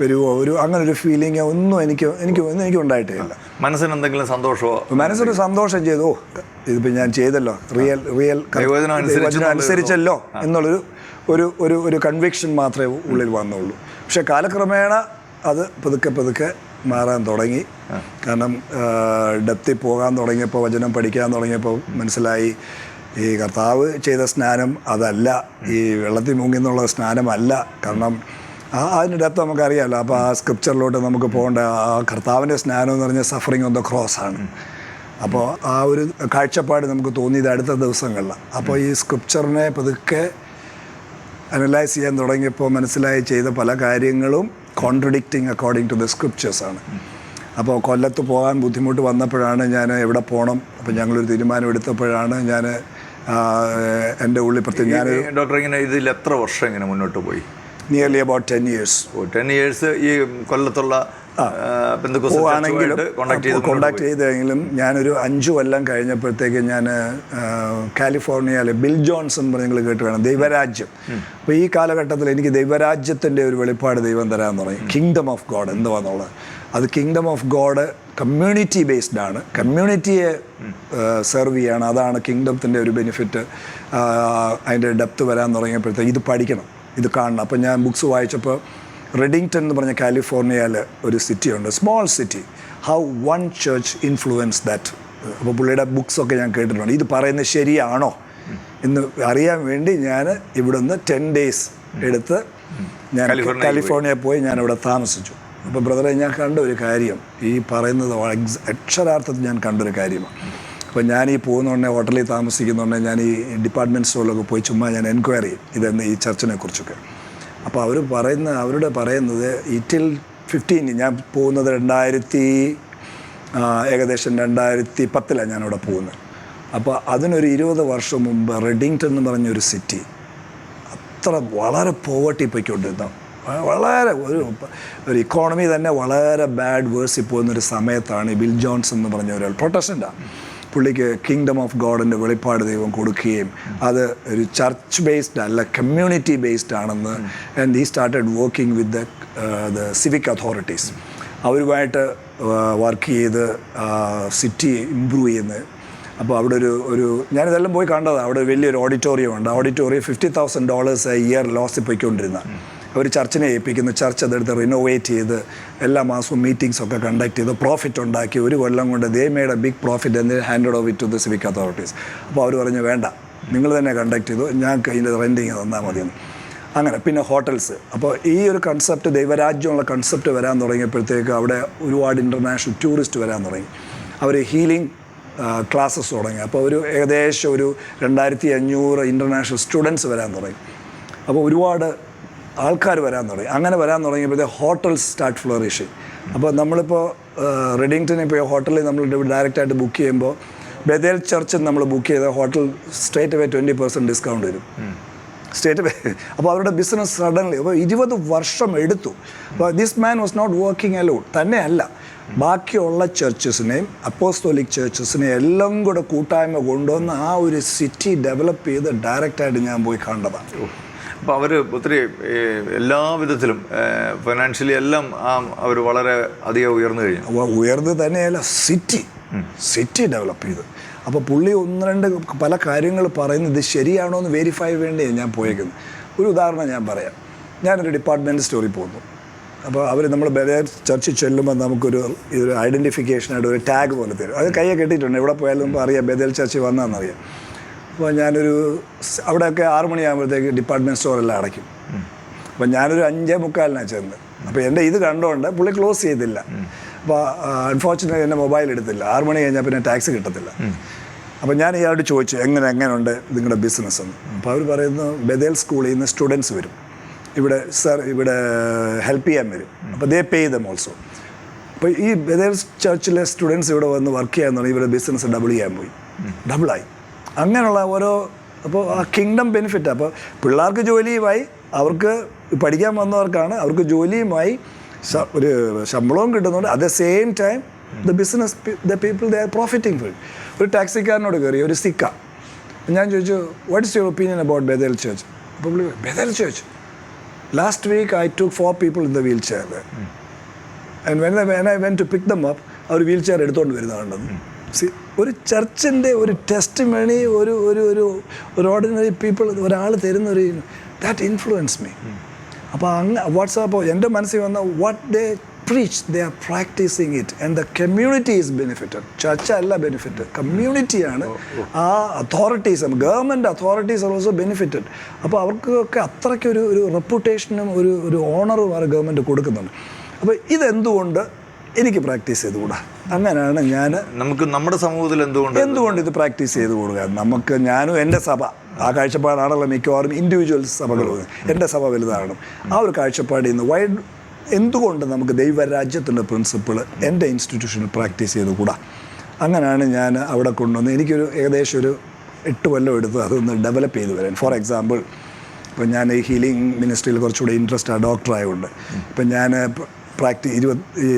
വരുമോ ഒരു അങ്ങനെ ഒരു ഫീലിംഗ് ഒന്നും എനിക്ക് എനിക്ക് ഒന്നും എനിക്ക് ഉണ്ടായിട്ടേ ഇല്ല മനസ്സിന് എന്തെങ്കിലും സന്തോഷമോ? മനസ്സിന് സന്തോഷം ചെയ്തു. ഇതിപ്പോൾ ഞാൻ ചെയ്തല്ലോ. റിയൽ റിയൽ അനുസരിച്ചല്ലോ എന്നുള്ളൊരു ഒരു ഒരു ഒരു കൺവിക്ഷൻ മാത്രമേ ഉള്ളിൽ വന്നുള്ളൂ. പക്ഷെ കാലക്രമേണ അത് പതുക്കെ പതുക്കെ മാറാൻ തുടങ്ങി. കാരണം ഡെപ്തിൽ പോകാൻ തുടങ്ങിയപ്പോൾ വചനം പഠിക്കാൻ തുടങ്ങിയപ്പോൾ മനസ്സിലായി. ഈ കർത്താവ് ചെയ്ത സ്നാനം അതല്ല. ഈ വെള്ളത്തിൽ മുങ്ങി എന്നുള്ള സ്നാനമല്ല കാരണം ആ അതിന്റെ ഡെപ്ത് നമുക്കറിയാമല്ലോ അപ്പോൾ ആ സ്ക്രിപ്ചറിലോട്ട് നമുക്ക് പോകേണ്ട ആ കർത്താവിന്റെ സ്നാനം എന്ന് പറഞ്ഞാൽ സഫറിങ് ഓൺ ദ ക്രോസ് ആണ്. അപ്പോൾ ആ ഒരു കാഴ്ചപ്പാട് നമുക്ക് തോന്നിയത് അടുത്ത ദിവസങ്ങളിൽ അപ്പോൾ ഈ സ്ക്രിപ്ചറിനെ പതുക്കെ അനലൈസ് ചെയ്യാൻ തുടങ്ങിയപ്പോൾ മനസ്സിലായി ചെയ്ത പല കാര്യങ്ങളും കോൺട്രഡിക്റ്റിങ് അക്കോർഡിംഗ് ടു ദ സ്ക്രിപ്ചേഴ്സാണ് അപ്പോൾ കൊല്ലത്ത് പോകാൻ ബുദ്ധിമുട്ട് വന്നപ്പോഴാണ് ഞാൻ എവിടെ പോകണം? അപ്പോൾ ഞങ്ങളൊരു തീരുമാനം എടുത്തപ്പോഴാണ് ഞാൻ എന്റെ ഉള്ളിൽ പ്രത്യേകം ഞാൻ ഡോക്ടർ ഇങ്ങനെ ഇതിൽ എത്ര വർഷം ഇങ്ങനെ മുന്നോട്ട് പോയി? Nearly about ten years ten years ഈ കൊല്ലത്തുള്ള ആണെങ്കിലും കോണ്ടാക്ട് ചെയ്ത് കോണ്ടാക്ട് ചെയ്തെങ്കിലും ഞാനൊരു അഞ്ചു കൊല്ലം കഴിഞ്ഞപ്പോഴത്തേക്ക് ഞാൻ കാലിഫോർണിയയിലെ ബിൽ ജോൺസൺ നിങ്ങൾ കേട്ട് വേണം ദൈവരാജ്യം അപ്പോൾ ഈ കാലഘട്ടത്തിൽ എനിക്ക് ദൈവരാജ്യത്തിന്റെ ഒരു വെളിപ്പാട് ദൈവം തരാമെന്ന് പറയും കിങ്ഡം ഓഫ് ഗോഡ് എന്തുവാന്നുള്ളത്. അത് kingdom of God community based ആണ്. കമ്മ്യൂണിറ്റിയെ സെർവ് ചെയ്യാണ്. അതാണ് കിങ്ഡത്തിന്റെ ഒരു ബെനിഫിറ്റ് അതിന്റെ ഡെപ്ത് വരാൻ തുടങ്ങിയപ്പോഴത്തേക്ക് ഇത് പഠിക്കണം. ഇത് കാണണം. അപ്പം ഞാൻ ബുക്സ് വായിച്ചപ്പോൾ റെഡിങ്ടൺ എന്ന് പറഞ്ഞ കാലിഫോർണിയയിൽ ഒരു സിറ്റിയുണ്ട് small city how one church influence that അപ്പോൾ പുള്ളിയുടെ ബുക്സൊക്കെ ഞാൻ കേട്ടിട്ടുണ്ട്. ഇത് പറയുന്നത് ശരിയാണോ? എന്ന് അറിയാൻ വേണ്ടി ഞാൻ ഇവിടുന്ന് ടെൻ ഡേയ്സ് എടുത്ത് ഞാൻ കാലിഫോർണിയ പോയി. ഞാൻ അവിടെ താമസിച്ചു. അപ്പോൾ ബ്രദറെ ഞാൻ കണ്ട ഒരു കാര്യം. ഈ പറയുന്നത് അക്ഷരാർത്ഥത്തിൽ ഞാൻ കണ്ടൊരു കാര്യമാണ്. അപ്പോൾ ഞാൻ ഈ പോകുന്നുണ്ടെ ഹോട്ടലിൽ താമസിക്കുന്നുണ്ടെ ഞാൻ ഈ ഡിപ്പാർട്ട്മെന്റ് സ്റ്റോറിലൊക്കെ പോയി ചുമ്മാ ഞാൻ എൻക്വയറി ഇതെന്ന് ഈ ചർച്ചിനെ കുറിച്ചൊക്കെ. അപ്പോൾ അവർ പറയുന്ന അവരുടെ പറയുന്നത് ഇറ്റിൽ ഫിഫ്റ്റീൻ ഞാൻ പോകുന്നത് രണ്ടായിരത്തി ഏകദേശം രണ്ടായിരത്തി പത്തിലാണ് ഞാനിവിടെ പോകുന്നത്. അപ്പോൾ അതിനൊരു ഇരുപത് വർഷം മുമ്പ് റെഡിങ്ടൺ എന്ന് പറഞ്ഞൊരു സിറ്റി അത്ര വളരെ പോവർട്ടി പോയിക്കൊണ്ടിരുന്ന. വളരെ ഒരു ഒരു ഇക്കോണമി തന്നെ വളരെ ബാഡ് വേഴ്സിൽ പോകുന്നൊരു സമയത്താണ് ഈ ബിൽ ജോൺസ് എന്ന് പറഞ്ഞ ഒരാൾ പ്രൊട്ടസ്റ്റന്റാണ് പുള്ളിക്ക് കിങ്ഡം ഓഫ് ഗോഡിന്റെ വെളിപ്പാട് ദൈവം കൊടുക്കുകയും അത് ഒരു ചർച്ച് ബേസ്ഡ് അല്ല കമ്മ്യൂണിറ്റി ബേസ്ഡ് ആണെന്ന്. ആൻഡ് ഈ started working with the the civic authorities അവരുമായിട്ട് വർക്ക് ചെയ്ത് സിറ്റി ഇമ്പ്രൂവ് ചെയ്യുന്നത് അപ്പോൾ അവിടെ ഒരു ഒരു ഞാനിതെല്ലാം പോയി കണ്ടതാണ് അവിടെ വലിയൊരു ഓഡിറ്റോറിയം ഉണ്ട്. Auditorium fifty thousand dollars year ലോസിൽ പോയിക്കൊണ്ടിരുന്ന. അവർ ചർച്ചിനെ ഏൽപ്പിക്കുന്നു. ചർച്ച് അതെടുത്ത് റിനോവേറ്റ് ചെയ്ത് എല്ലാ മാസവും മീറ്റിംഗ്സ് ഒക്കെ കണ്ടക്ട് ചെയ്ത് പ്രോഫിറ്റ് ഉണ്ടാക്കി ഒരു കൊല്ലം കൊണ്ട് they made a big profit എന്ന് hand off it to the civic authorities അപ്പോൾ അവർ പറഞ്ഞു വേണ്ട. നിങ്ങൾ തന്നെ കണ്ടക്ട് ചെയ്തു. ഞങ്ങൾക്ക് അതിന്റെ റെന്റിങ് തന്നാൽ മതിയെന്ന്. അങ്ങനെ പിന്നെ ഹോട്ടൽസ് അപ്പോൾ ഈ ഒരു കൺസെപ്റ്റ് ദൈവരാജ്യമുള്ള കൺസെപ്റ്റ് വരാൻ തുടങ്ങിയപ്പോഴത്തേക്ക് അവിടെ ഒരുപാട് ഇന്റർനാഷണൽ ടൂറിസ്റ്റ് വരാൻ തുടങ്ങി. അവർ ഹീലിംഗ് ക്ലാസ്സസ് തുടങ്ങി. അപ്പോൾ ഒരു ഏകദേശം ഒരു രണ്ടായിരത്തി അഞ്ഞൂറ് ഇന്റർനാഷണൽ സ്റ്റുഡൻസ് വരാൻ തുടങ്ങി. അപ്പോൾ ഒരുപാട് ആൾക്കാർ വരാൻ തുടങ്ങി. അങ്ങനെ വരാൻ തുടങ്ങിയപ്പോഴത്തെ ഹോട്ടൽസ് സ്റ്റാർട്ട് ഫ്ലോറിഷിങ് അപ്പോൾ നമ്മളിപ്പോൾ റെഡിങ്ടണിൽ പോയി ഹോട്ടലിൽ നമ്മൾ ഡയറക്റ്റായിട്ട് ബുക്ക് ചെയ്യുമ്പോൾ ബദേൽ ചർച്ചിൽ നമ്മൾ ബുക്ക് ചെയ്ത hotel straight away twenty percent discount വരും. സ്റ്റേറ്റ് അപ്പോൾ അവരുടെ ബിസിനസ് സഡൻലി അപ്പോൾ ഇരുപത് വർഷം എടുത്തു. അപ്പോൾ this man was not working alone തന്നെയല്ല. ബാക്കിയുള്ള ചർച്ചസിനെയും അപ്പോസ്തോലിക് ചർച്ചസിനെയും എല്ലാം കൂടെ കൂട്ടായ്മ കൊണ്ടുവന്ന് ആ ഒരു സിറ്റി ഡെവലപ്പ് ചെയ്ത് ഡയറക്റ്റായിട്ട് ഞാൻ പോയി കണ്ടതാണ്. അപ്പോൾ അവർ ഒത്തിരി എല്ലാ വിധത്തിലും ഫൈനാൻഷ്യലി എല്ലാം ആ അവർ വളരെ അധികം ഉയർന്നു കഴിഞ്ഞു. അപ്പോൾ ഉയർന്ന് തന്നെയല്ല സിറ്റി സിറ്റി ഡെവലപ്പ് ചെയ്ത്. അപ്പോൾ പുള്ളി ഒന്ന് രണ്ട് പല കാര്യങ്ങൾ പറയുന്നത് ഇത് ശരിയാണോ എന്ന് വെരിഫൈ വേണ്ടിയാണ് ഞാൻ പോയേക്കുന്നത്. ഒരു ഉദാഹരണം ഞാൻ പറയാം. ഞാനൊരു ഡിപ്പാർട്ട്മെന്റ് സ്റ്റോറി പോകുന്നു. അപ്പോൾ അവർ നമ്മൾ ബലേ ചർച്ചിൽ ചെല്ലുമ്പോൾ നമുക്കൊരു ഇതൊരു ഐഡന്റിഫിക്കേഷനായിട്ട് ഒരു ടാഗ് പോലെ തരും. അത് കയ്യെ കെട്ടിയിട്ടുണ്ട് എവിടെ പോയാലും നമുക്ക് അറിയാം ബദേൽ ചർച്ചിൽ വന്നതെന്നറിയാം അപ്പോൾ ഞാനൊരു അവിടെയൊക്കെ ആറ് മണിയാകുമ്പോഴത്തേക്ക് ഡിപ്പാർട്ട്മെന്റ് സ്റ്റോറെല്ലാം അടയ്ക്കും. അപ്പം ഞാനൊരു അഞ്ചേ മുക്കാലിനാണ് ചെന്ന് അപ്പോൾ എന്റെ ഇത് കണ്ടുകൊണ്ട് പുള്ളി ക്ലോസ് ചെയ്തില്ല. അപ്പോൾ അൺഫോർച്ചുനേറ്റ്ലി എന്റെ മൊബൈൽ എടുത്തില്ല. ആറ് മണി കഴിഞ്ഞാൽ പിന്നെ ടാക്സി കിട്ടത്തില്ല. അപ്പോൾ ഞാൻ ഇയാളോട് ചോദിച്ചു എങ്ങനെ എങ്ങനെയുണ്ട് നിങ്ങളുടെ ബിസിനസ് എന്ന്? അപ്പോൾ അവർ പറയുന്നു ബദേൽ സ്കൂളിൽ നിന്ന് സ്റ്റുഡൻസ് വരും. ഇവിടെ സർ ഇവിടെ ഹെൽപ്പ് ചെയ്യാൻ വരും. അപ്പോൾ ദേ പേ ദം ഓൾസോ അപ്പോൾ ഈ ബദേൽ ചർച്ചിലെ സ്റ്റുഡൻസ് ഇവിടെ വന്ന് വർക്ക് ചെയ്യാൻ ഇവരുടെ ബിസിനസ് ഡബിൾ ചെയ്യാൻ പോയി. ഡബിളായി അങ്ങനെയുള്ള ഓരോ അപ്പോൾ ആ കിങ്ഡം ബെനിഫിറ്റ് അപ്പോൾ പിള്ളേർക്ക് ജോലിയുമായി അവർക്ക് പഠിക്കാൻ വന്നവർക്കാണ് അവർക്ക് ജോലിയുമായി ഒരു ശമ്പളവും കിട്ടുന്നുണ്ട് at the same time the business the people they are profiting full ഒരു ടാക്സിക്കാരനോട് കയറി ഒരു സിക്ക. ഞാൻ ചോദിച്ചു what is your opinion about Bethel church അപ്പോൾ Bethel church last week I to four people in the wheelchair and when when I went to pick them up our wheelchair എടുത്തുകൊണ്ട് വരുന്നതാണെന്ന് C ഒരു ചർച്ചിന്റെ ഒരു test മണി ഒരു ഒരു ഒരു ഒരു ordinary people ഒരാൾ തരുന്ന ഒരു ദാറ്റ് ഇൻഫ്ലുവൻസ് മീ അപ്പോൾ അങ്ങ് വാട്സാപ്പ് എന്റെ മനസ്സിൽ വന്ന what they preach they are practicing it and the community is benefited church അല്ല ബെനിഫിറ്റ് കമ്മ്യൂണിറ്റിയാണ് ആ authorities government authorities are also benefited അപ്പോൾ അവർക്കൊക്കെ അത്രയ്ക്ക് ഒരു ഒരു റെപ്യൂട്ടേഷനും ഒരു ഒരു ഓണറും ആ ഗവൺമെന്റ് കൊടുക്കുന്നുണ്ട്. അപ്പോൾ ഇതെന്തുകൊണ്ട് എനിക്ക് പ്രാക്ടീസ് ചെയ്തുകൂടാ. അങ്ങനെയാണ് ഞാൻ നമുക്ക് നമ്മുടെ സമൂഹത്തിൽ എന്തുകൊണ്ട്? എന്തുകൊണ്ട് ഇത് പ്രാക്ടീസ് ചെയ്ത് കൊടുക്കുക നമുക്ക് ഞാനും എന്റെ സഭ ആ കാഴ്ചപ്പാടാണല്ലോ മിക്കവാറും ഇൻഡിവിജ്വൽ സഭകൾ. എന്റെ സഭ വലുതാണ് ആ ഒരു കാഴ്ചപ്പാടിൽ നിന്ന് വൈഡ് എന്തുകൊണ്ട് നമുക്ക് ദൈവരാജ്യത്തിന്റെ പ്രിൻസിപ്പിൾ എന്റെ ഇൻസ്റ്റിറ്റ്യൂഷനിൽ പ്രാക്ടീസ് ചെയ്തുകൂടാ? അങ്ങനെയാണ് ഞാൻ അവിടെ കൊണ്ടുവന്ന് എനിക്കൊരു ഏകദേശം ഒരു എട്ട് കൊല്ലം എടുത്ത് അതൊന്ന് ഡെവലപ്പ് ചെയ്ത് വരാൻ. ഫോർ എക്സാമ്പിൾ ഇപ്പം ഞാൻ ഈ ഹീലിംഗ് മിനിസ്ട്രിയിൽ കുറച്ചുകൂടി ഇൻട്രസ്റ്റ് ആ ഡോക്ടറായതുകൊണ്ട് ഇപ്പം ഞാൻ പ്രാക്ടീ ഇരുപത് ഈ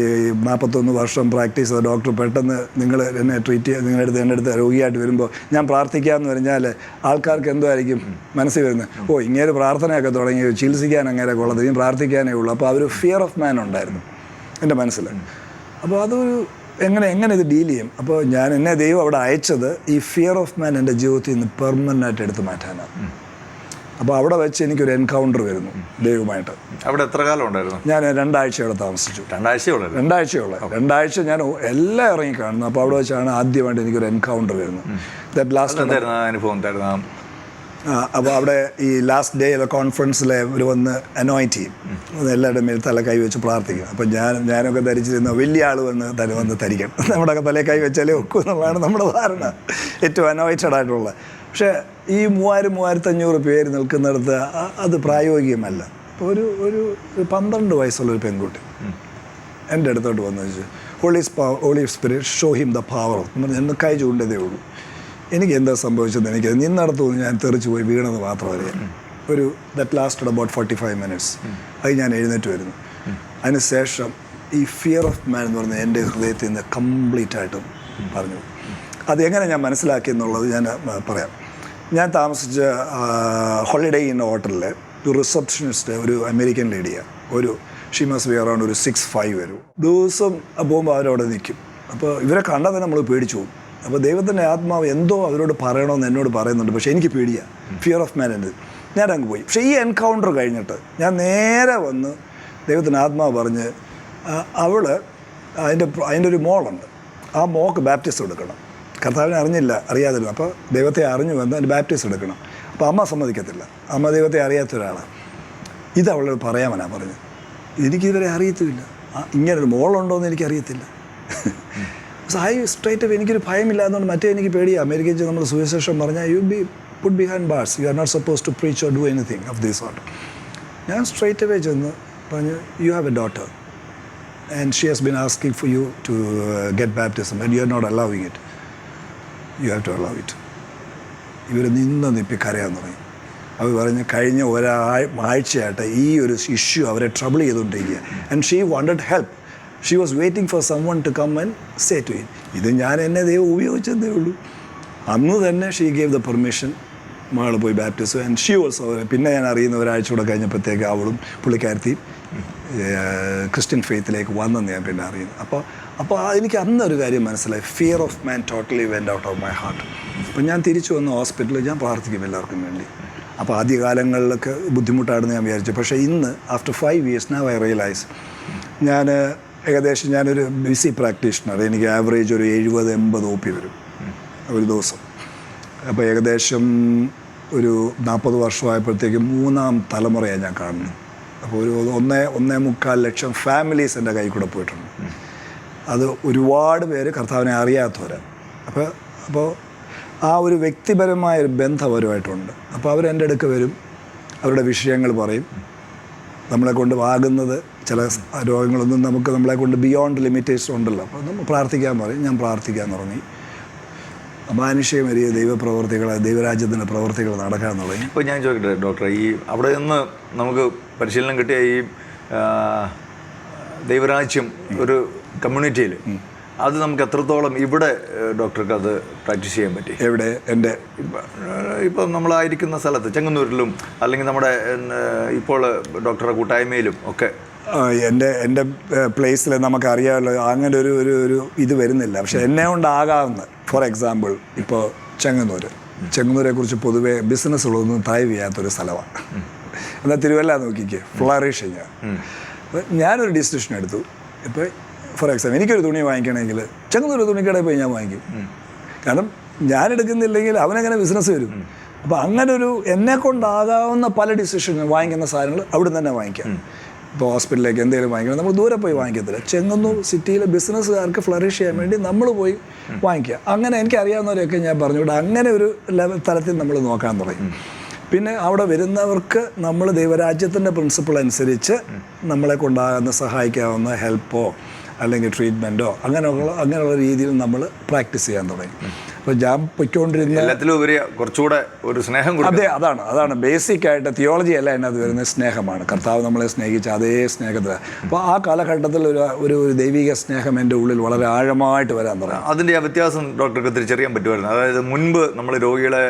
നാൽപ്പത്തൊന്ന് വർഷം പ്രാക്ടീസ് ചെയ്ത ഡോക്ടർ പെട്ടെന്ന് നിങ്ങൾ എന്നെ ട്രീറ്റ് ചെയ്ത് നിങ്ങളുടെ അടുത്ത് എന്റെ അടുത്ത് രോഗിയായിട്ട് വരുമ്പോൾ ഞാൻ പ്രാർത്ഥിക്കാമെന്ന് പറഞ്ഞാൽ ആൾക്കാർക്ക് എന്തോ ആയിരിക്കും മനസ്സിൽ വരുന്നത്. ഓ ഇങ്ങനെ പ്രാർത്ഥനയൊക്കെ തുടങ്ങി ചികിത്സിക്കാൻ അങ്ങനെ കൊള്ളത് ഇനി പ്രാർത്ഥിക്കാനേ ഉള്ളൂ. അപ്പോൾ അതൊരു ഫിയർ ഓഫ് മാൻ ഉണ്ടായിരുന്നു എന്റെ മനസ്സിൽ. അപ്പോൾ അതൊരു എങ്ങനെ എങ്ങനെ ഇത് ഡീൽ ചെയ്യും? അപ്പോൾ ഞാൻ എന്നെ ദൈവം അവിടെ അയച്ചത് ഈ ഫിയർ ഓഫ് മാൻ എന്റെ ജീവിതത്തിൽ നിന്ന് പെർമനന്റ് ആയിട്ട് എടുത്തു മാറ്റാനാണ്. അപ്പോൾ അവിടെ വെച്ച് എനിക്കൊരു എൻകൗണ്ടർ വരുന്നു ദൈവമായിട്ട് അവിടെ എത്ര കാലം ഉണ്ടായിരുന്നു? ഞാൻ രണ്ടാഴ്ച അവിടെ താമസിച്ചു രണ്ടാഴ്ചയോടെ രണ്ടാഴ്ചയുള്ള രണ്ടാഴ്ച ഞാൻ എല്ലാം ഇറങ്ങി കാണുന്നു. അപ്പോൾ അവിടെ വെച്ചാണ് ആദ്യമായിട്ട് എനിക്കൊരു എൻകൗണ്ടർ വരുന്നത് ദാറ്റ് ലാസ്റ്റ് അനുഭവം അപ്പോൾ അവിടെ ഈ ലാസ്റ്റ് ഡേ കോൺഫറൻസിലെ ഇവർ വന്ന് അനോയിന്റ് ചെയ്യും. എല്ലാവരുടെ മേൽ തല കൈ വെച്ച് പ്രാർത്ഥിക്കും. അപ്പോൾ ഞാൻ ഞാനൊക്കെ ധരിച്ചിരുന്ന വലിയ ആൾ വന്ന് തല വന്ന് ധരിക്കണം നമ്മുടെ തലേ കൈ വെച്ചാലേ ഒക്കൂ എന്നുള്ളതാണ് നമ്മുടെ ധാരണ. ഏറ്റവും അനോയിറ്റഡ് ആയിട്ടുള്ള പക്ഷേ ഈ മൂവായിരം മൂവായിരത്തഞ്ഞൂറ് പേര് നിൽക്കുന്നിടത്ത് അത് പ്രായോഗികമല്ല. ഇപ്പോൾ ഒരു ഒരു പന്ത്രണ്ട് വയസ്സുള്ള ഒരു പെൺകുട്ടി എന്റെ അടുത്തോട്ട് വന്നു വെച്ചു holy holy spirit show him the power എന്ന് കൈ ചൂണ്ടതേ ഉള്ളൂ. എനിക്ക് എന്താ സംഭവിച്ചത് എനിക്ക് നിന്നടത്തുനിന്ന് ഞാൻ തെറിച്ച് പോയി വീണത് മാത്രം അറിയാം. ഒരു that lasted about forty five minutes അത് ഞാൻ എഴുന്നേറ്റ് വരുന്നു. അതിന് ശേഷം ഈ ഫിയർ ഓഫ് മാൻ എന്ന് പറഞ്ഞ എന്റെ ഹൃദയത്തിൽ നിന്ന് കംപ്ലീറ്റ് ആയിട്ടും പറഞ്ഞു. അതെങ്ങനെ എങ്ങനെ ഞാൻ മനസ്സിലാക്കി എന്നുള്ളത് ഞാൻ പറയാം. ഞാൻ താമസിച്ച ഹോളിഡേ ഇൻ ഹോട്ടലിൽ ഒരു റിസപ്ഷനിസ്റ്റ് ഒരു അമേരിക്കൻ ലേഡിയാണ് ഒരു ഷീ മസ് അറൗണ്ട് ഒരു സിക്സ് ഫൈവ് വരും. ദിവസം പോകുമ്പോൾ അവരവിടെ നിൽക്കും അപ്പോൾ ഇവരെ കണ്ടാൽ തന്നെ നമ്മൾ പേടിച്ചു പോകും. അപ്പോൾ ദൈവത്തിന്റെ ആത്മാവ് എന്തോ അവരോട് പറയണമെന്ന് എന്നോട് പറയുന്നുണ്ട്. പക്ഷേ എനിക്ക് പേടിയാണ് ഫിയർ ഓഫ് മാൻ എന്റെ ഞാൻ അങ്ങ് പോയി. പക്ഷേ ഈ എൻകൗണ്ടർ കഴിഞ്ഞിട്ട് ഞാൻ നേരെ വന്ന് ദൈവത്തിന്റെ ആത്മാവ് പറഞ്ഞ് അവൾ അതിന്റെ അതിന്റെ ഒരു മോളുണ്ട്. ആ മോക്ക് ബാപ്റ്റിസ്റ്റ് എടുക്കണം. കർത്താവിനെ അറിഞ്ഞില്ല അറിയാതിരുന്നു. അപ്പോൾ ദൈവത്തെ അറിഞ്ഞു വന്ന് അതിന്റെ ബാപ്റ്റിസം എടുക്കണം. അപ്പോൾ അമ്മ സമ്മതിക്കത്തില്ല. അമ്മ ദൈവത്തെ അറിയാത്ത ഒരാളാണ് ഇത് അവളോട് പറയാമനാ പറഞ്ഞു എനിക്കിതുവരെ അറിയത്തുമില്ല. ഇങ്ങനൊരു മോളുണ്ടോയെന്ന് എനിക്കറിയത്തില്ല ഐ സ്ട്രൈറ്റ് എനിക്കൊരു ഭയമില്ല എന്നുകൊണ്ട് മറ്റേ എനിക്ക് പേടിയാണ് അമേരിക്കയിൽ നമ്മൾ സുവിശേഷം പറഞ്ഞാൽ you be put behind bars you are not suppose to preach or do anything of these sort ഞാൻ സ്ട്രൈറ്റ് അവേ ചെന്ന് പറഞ്ഞു you have a daughter and she has been asking for you to get baptism and you are not allowing it. You have to allow it ഇവർ നിന്ന് NIPI കരയാൻ തുടങ്ങി. അവർ പറഞ്ഞ് കഴിഞ്ഞ ഒരാഴ്ചയായിട്ട് ഈ ഒരു ഇഷ്യൂ അവരെ ട്രബിൾ ചെയ്തുകൊണ്ടിരിക്കുക and she wanted help she was waiting for someone to come and say to it ഇത് ഞാൻ എന്നെ ദൈവം ഉപയോഗിച്ചതേ ഉള്ളൂ. അന്ന് തന്നെ ഷീ ഗേവ് ദ പെർമിഷൻ മകൾ പോയി ബാപ്റ്റിസ്റ്റ് ആൻഡ് ഷീ ഓൾസോ പിന്നെ ഞാൻ അറിയുന്ന ഒരാഴ്ച കൂടെ കഴിഞ്ഞപ്പോഴത്തേക്ക് അവളും പുള്ളിക്കാരത്തിയും ഏഹ്, ക്രിസ്ത്യൻ ഫെയ്ത്തിലേക്ക് വന്നെന്ന് ഞാൻ പിന്നെ അറിയുന്നു. അപ്പോൾ അപ്പോൾ എനിക്ക് അന്നൊരു കാര്യം മനസ്സിലായി. Fear of man totally went out of my heart അപ്പം ഞാൻ തിരിച്ചു വന്ന ഹോസ്പിറ്റലിൽ ഞാൻ പ്രാർത്ഥിക്കും എല്ലാവർക്കും വേണ്ടി. അപ്പോൾ ആദ്യകാലങ്ങളിലൊക്കെ ബുദ്ധിമുട്ടാണെന്ന് ഞാൻ വിചാരിച്ചു. പക്ഷേ ഇന്ന് after five years now I realize ഞാൻ ഏകദേശം ഞാനൊരു ബിസി പ്രാക്ടീഷണർ എനിക്ക് ആവറേജ് ഒരു എഴുപത് എൺപത് ഒ പി വരും. ഒരു ദിവസം. അപ്പോൾ ഏകദേശം ഒരു നാൽപ്പത് വർഷമായപ്പോഴത്തേക്ക് മൂന്നാം തലമുറയാണ് ഞാൻ കാണുന്നത്. അപ്പോൾ ഒരു ഒന്നേ ഒന്നേ മുക്കാൽ ലക്ഷം ഫാമിലീസ് എന്റെ കൈ കൂടെ പോയിട്ടുണ്ട്. അത് ഒരുപാട് പേര് കർത്താവിനെ അറിയാത്തവരാണ്. അപ്പോൾ അപ്പോൾ ആ ഒരു വ്യക്തിപരമായ ഒരു ബന്ധം അവരുമായിട്ടുണ്ട്. അപ്പോൾ അവരെന്റെ അടുക്ക് വരും അവരുടെ വിഷയങ്ങൾ പറയും. നമ്മളെ കൊണ്ട് ആകുന്നത് ചില രോഗങ്ങളൊന്നും നമുക്ക് നമ്മളെ കൊണ്ട് ബിയോണ്ട് ലിമിറ്റേഷൻ ഉണ്ടല്ലോ. അപ്പോൾ നമ്മൾ പ്രാർത്ഥിക്കാൻ പറയും ഞാൻ പ്രാർത്ഥിക്കാൻ തുടങ്ങി. അമാനുഷ്യമരിയ ദൈവപ്രവർത്തികൾ ദൈവരാജ്യത്തിന്റെ പ്രവർത്തികൾ നടക്കാൻ തുടങ്ങി. ഇപ്പോൾ ഞാൻ ചോദിക്കട്ടെ ഡോക്ടറെ ഈ അവിടെ നിന്ന് നമുക്ക് പരിശീലനം കിട്ടിയ ഈ ദൈവരാജ്യം ഒരു കമ്മ്യൂണിറ്റിയിൽ അത് നമുക്ക് എത്രത്തോളം ഇവിടെ ഡോക്ടർക്ക് അത് പ്രാക്ടീസ് ചെയ്യാൻ പറ്റി? എവിടെ? എന്റെ ഇപ്പം നമ്മളായിരിക്കുന്ന സ്ഥലത്ത് ചെങ്ങന്നൂരിലും അല്ലെങ്കിൽ നമ്മുടെ ഇപ്പോൾ ഡോക്ടറുടെ കൂട്ടായ്മയിലും ഒക്കെ. എന്റെ എന്റെ പ്ലേസിൽ നമുക്കറിയാമല്ലോ അങ്ങനെ ഒരു ഒരു ഒരു ഇത് വരുന്നില്ല. പക്ഷെ എന്നെ കൊണ്ടാകാവുന്ന ഫോർ എക്സാമ്പിൾ ഇപ്പോൾ ചെങ്ങന്നൂർ ചെങ്ങന്നൂരെ കുറിച്ച് പൊതുവെ ഉള്ളതൊന്നും തായ് ചെയ്യാത്തൊരു സ്ഥലമാണ് എന്നാൽ തിരുവല്ല നോക്കിക്കേ ഫ്ലറിഷിങ് ഞാൻ ഞാനൊരു ഡിസിഷൻ എടുത്തു. ഇപ്പോൾ ഫോർ എക്സാമ്പിൾ എനിക്കൊരു തുണി വാങ്ങിക്കണമെങ്കിൽ ചെങ്ങന്നൂർ തുണിക്കടയിൽ പോയി ഞാൻ വാങ്ങിക്കും. കാരണം ഞാൻ എടുക്കുന്നില്ലെങ്കിൽ അവനങ്ങനെ ബിസിനസ് വരും. അപ്പോൾ അങ്ങനെ ഒരു എന്നെ കൊണ്ടാകാവുന്ന പല ഡിസിഷൻ വാങ്ങിക്കുന്ന സാധനങ്ങൾ അവിടെ തന്നെ വാങ്ങിക്കാം. ഇപ്പോൾ ഹോസ്പിറ്റലിലേക്ക് എന്തെങ്കിലും വാങ്ങിക്കണം നമ്മൾ ദൂരെ പോയി വാങ്ങിക്കത്തില്ല. ചെങ്ങന്നൂർ സിറ്റിയിലെ ബിസിനസ്സുകാർക്ക് ഫ്ലറിഷ് ചെയ്യാൻ വേണ്ടി നമ്മൾ പോയി വാങ്ങിക്കുക. അങ്ങനെ എനിക്ക് എനിക്കറിയാവുന്നവരെയൊക്കെ ഞാൻ പറഞ്ഞു. ഇവിടെ അങ്ങനെ ഒരു ലെവൽ തലത്തിൽ നമ്മൾ നോക്കാൻ തുടങ്ങി. പിന്നെ അവിടെ വരുന്നവർക്ക് നമ്മൾ ദൈവരാജ്യത്തിന്റെ പ്രിൻസിപ്പിൾ അനുസരിച്ച് നമ്മളെ കൊണ്ടാകുന്ന സഹായിക്കാവുന്ന ഹെൽപ്പോ അല്ലെങ്കിൽ ട്രീറ്റ്മെന്റോ അങ്ങനെയുള്ള അങ്ങനെയുള്ള രീതിയിൽ നമ്മൾ പ്രാക്ടീസ് ചെയ്യാൻ തുടങ്ങി. അപ്പോൾ ഞാൻ പൊയ്ക്കൊണ്ടിരുന്ന എല്ലാത്തിലും ഉപരി കുറച്ചുകൂടെ ഒരു സ്നേഹം അതെ അതാണ് അതാണ്. ബേസിക് ആയിട്ട് തിയോളജി അല്ല അതിനകത്ത് വരുന്ന സ്നേഹമാണ്. കർത്താവ് നമ്മളെ സ്നേഹിച്ച അതേ സ്നേഹത്തിൽ അപ്പോൾ ആ കാലഘട്ടത്തിൽ ഒരു ഒരു ദൈവിക സ്നേഹം എന്റെ ഉള്ളിൽ വളരെ ആഴമായിട്ട് വരാൻ തുടങ്ങി. അതിന്റെ ആ വ്യത്യാസം ഡോക്ടർക്ക് തിരിച്ചറിയാൻ പറ്റുമായിരുന്നു. അതായത് മുൻപ് നമ്മൾ രോഗികളെ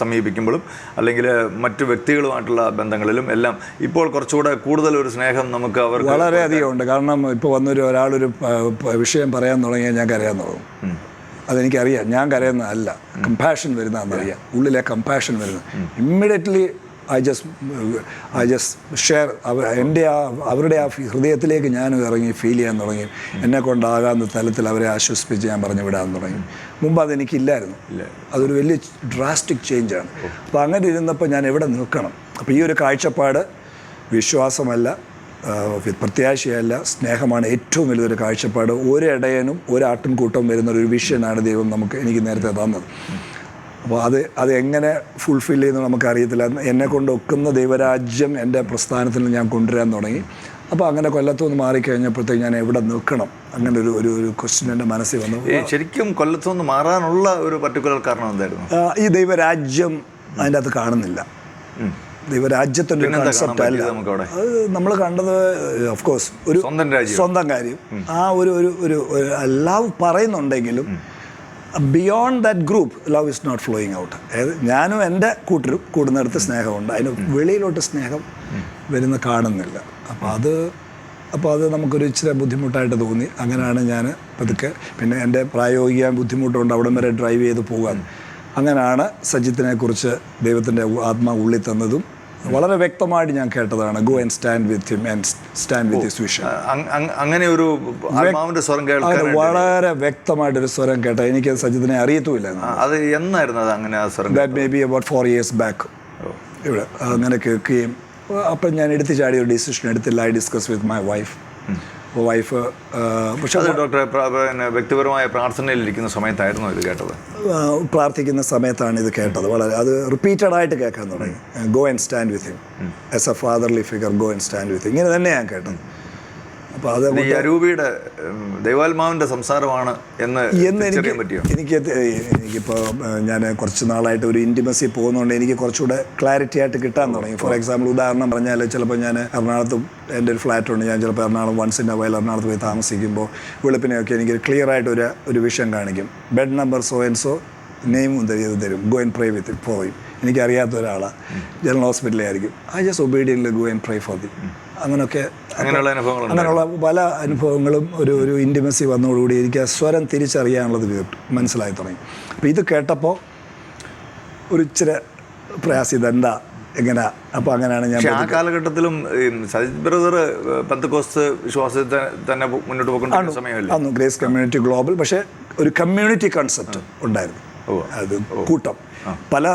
സമീപിക്കുമ്പോഴും അല്ലെങ്കിൽ മറ്റു വ്യക്തികളുമായിട്ടുള്ള ബന്ധങ്ങളിലും എല്ലാം ഇപ്പോൾ കുറച്ചുകൂടെ കൂടുതൽ ഒരു സ്നേഹം നമുക്ക് അവർ വളരെയധികം ഉണ്ട്. കാരണം ഇപ്പോൾ വന്നൊരു ഒരാളൊരു വിഷയം പറയാൻ തുടങ്ങിയാൽ ഞാൻ കരയാൻ തുടങ്ങും അതെനിക്കറിയാം. ഞാൻ കരയുന്നതല്ല കമ്പാഷൻ വരുന്നതെന്നറിയാം ഉള്ളിലെ കമ്പാഷൻ വരുന്നത്. Immediately I just I just share അവർ എന്റെ ആ അവരുടെ ആ ഹൃദയത്തിലേക്ക് ഞാൻ ഇറങ്ങി ഫീൽ ചെയ്യാൻ തുടങ്ങി. എന്നെ കൊണ്ടാകാവുന്ന തലത്തിൽ അവരെ ആശ്വസിപ്പിച്ച് ഞാൻ പറഞ്ഞു വിടാൻ തുടങ്ങി. മുമ്പ് അതെനിക്കില്ലായിരുന്നു. അതൊരു വലിയ ഡ്രാസ്റ്റിക് ചേഞ്ചാണ് അപ്പോൾ അങ്ങനെ ഇരുന്നപ്പോൾ ഞാൻ എവിടെ നിൽക്കണം? അപ്പോൾ ഈ ഒരു കാഴ്ചപ്പാട് വിശ്വാസമല്ല. പ്രത്യാശയല്ല സ്നേഹമാണ് ഏറ്റവും വലിയൊരു കാഴ്ചപ്പാട്. ഒരിടയനും ഒരാട്ടും കൂട്ടം വരുന്ന ഒരു വിഷയനാണ് ദൈവം നമുക്ക് എനിക്ക് നേരത്തെ തന്നത്. അപ്പോൾ അത് അത് എങ്ങനെ ഫുൾഫിൽ ചെയ്യുന്നു നമുക്കറിയത്തില്ല. എന്നെ കൊണ്ട് ഒക്കുന്ന ദൈവരാജ്യം എന്റെ പ്രസ്ഥാനത്തിൽ ഞാൻ കൊണ്ടുവരാൻ തുടങ്ങി. അപ്പോൾ അങ്ങനെ കൊല്ലത്തുനിന്ന് മാറിക്കഴിഞ്ഞപ്പോഴത്തേക്ക് ഞാൻ എവിടെ നിൽക്കണം? അങ്ങനെ ഒരു ഒരു ഒരു ക്വസ്റ്റ്യൻ എന്റെ മനസ്സിൽ വന്നു. ശരിക്കും കൊല്ലത്തുനിന്ന് മാറാനുള്ള ഒരു പർട്ടിക്കുലർ കാരണം എന്തായിരുന്നു? ഈ ദൈവരാജ്യം അതിന്റെ അകത്ത് കാണുന്നില്ല. ദൈവരാജ്യത്തിന്റെ ഒരു കൺസെപ്റ്റ് അല്ല. അത് നമ്മൾ കണ്ടത് ഓഫ് കോഴ്സ് ഒരു സ്വന്തം കാര്യം. ആ ഒരു ഒരു ഒരു ലവ് പറയുന്നുണ്ടെങ്കിലും beyond that group love is not flowing out അതായത് ഞാനും എന്റെ കൂട്ടരും കൂടുന്നിടത്ത് സ്നേഹമുണ്ട്. അതിന് വെളിയിലോട്ട് സ്നേഹം വരുന്ന കാണുന്നില്ല. അപ്പോൾ അത് അപ്പോൾ അത് നമുക്കൊരു ഇച്ചിരി ബുദ്ധിമുട്ടായിട്ട് തോന്നി. അങ്ങനെയാണ് ഞാൻ പതുക്കെ പിന്നെ എന്റെ പ്രായോഗിക ബുദ്ധിമുട്ടുണ്ട് അവിടം വരെ ഡ്രൈവ് ചെയ്ത് പോകാൻ. അങ്ങനെയാണ് സജിത്തിനെക്കുറിച്ച് ദൈവത്തിന്റെ ആത്മാ ഉള്ളിൽ തന്നതും വളരെ വ്യക്തമായിട്ട് ഞാൻ കേട്ടതാണ് go and stand with him and stand with his vision അങ്- അങ്- അങ്ങനെ ഒരു ആത്മാവിന്റെ സ്വരം കേൾക്കാൻ വളരെ വ്യക്തമായിട്ട് ഒരു സ്വരം കേട്ട എനിക്ക് സജിതനെ അറിയത്തുമില്ല അത് എന്നായിരുന്നു അത് അങ്ങനെ ആ സ്വരം that may be about four years back ഇവിടെ അങ്ങനെ കേൾക്കുകയും അപ്പം ഞാൻ എടുത്തു ചാടിയ ഒരു ഡിസിഷൻ എടുത്തില്ല I discuss with my wife wife പക്ഷേ ഡോക്ടറെ പിന്നെ വ്യക്തിപരമായ പ്രാർത്ഥനയിലിരിക്കുന്ന സമയത്തായിരുന്നു ഇത് കേട്ടത്. പ്രാർത്ഥിക്കുന്ന സമയത്താണ് ഇത് കേട്ടത്. വളരെ അത് റിപ്പീറ്റഡ് ആയിട്ട് കേൾക്കാൻ തുടങ്ങി. Go and stand with him as a fatherly figure go and stand with ഇങ്ങനെ തന്നെ ഞാൻ കേട്ടത്. അപ്പോൾ അത് സംസാരമാണ് എന്ന് എന്ന് എനിക്ക് എനിക്ക് എനിക്കിപ്പോൾ ഞാൻ കുറച്ച് നാളായിട്ട് ഒരു ഇന്റിമസി പോകുന്നതുകൊണ്ട് എനിക്ക് കുറച്ചുകൂടെ ക്ലാരിറ്റി ആയിട്ട് കിട്ടാൻ തുടങ്ങി. ഫോർ എക്സാമ്പിൾ ഉദാഹരണം പറഞ്ഞാൽ ചിലപ്പോൾ ഞാൻ എറണാകുളത്ത് എന്റെ ഒരു ഫ്ലാറ്റ് ഉണ്ട്. ഞാൻ ചിലപ്പോൾ എറണാകുളം വൺസ് ഇൻ വയൽ എറണാകുളത്ത് പോയി താമസിക്കുമ്പോൾ വെളുപ്പിനെയൊക്കെ എനിക്ക് ക്ലിയർ ആയിട്ട് ഒരു ഒരു വിഷയം കാണിക്കും. Bed number so and so നെയിമും തരും. തരും ഗോ ആൻഡ് പ്രേ വിത്ത് പോയി. എനിക്കറിയാത്ത ഒരാളാണ് general ഹോസ്പിറ്റലിലായിരിക്കും. I just obedient go and pray for the അങ്ങനെയൊക്കെ അങ്ങനെയുള്ള പല അനുഭവങ്ങളും ഒരു ഒരു ഇന്റിമസി വന്നതോടുകൂടി എനിക്ക് സ്വരം തിരിച്ചറിയാനുള്ളത് കേട്ടു മനസ്സിലായി തുടങ്ങി. അപ്പോൾ ഇത് കേട്ടപ്പോൾ ഒരു ഇച്ചിരി പ്രയാസം ഇതെന്താ എങ്ങനെ അപ്പോൾ അങ്ങനെയാണ് ഞാൻ ആ കാലഘട്ടത്തിലും സജിത് ബ്രദർ പന്തക്കോസ് വിശ്വാസത്തിൽ തന്നെ മുന്നോട്ട് പോകുന്ന സമയമല്ലേ? അന്ന് ഗ്രേസ് കമ്മ്യൂണിറ്റി ഗ്ലോബൽ പക്ഷേ ഒരു കമ്മ്യൂണിറ്റി കൺസെപ്റ്റ് ഉണ്ടായിരുന്നു. അത് കൂട്ടം. പല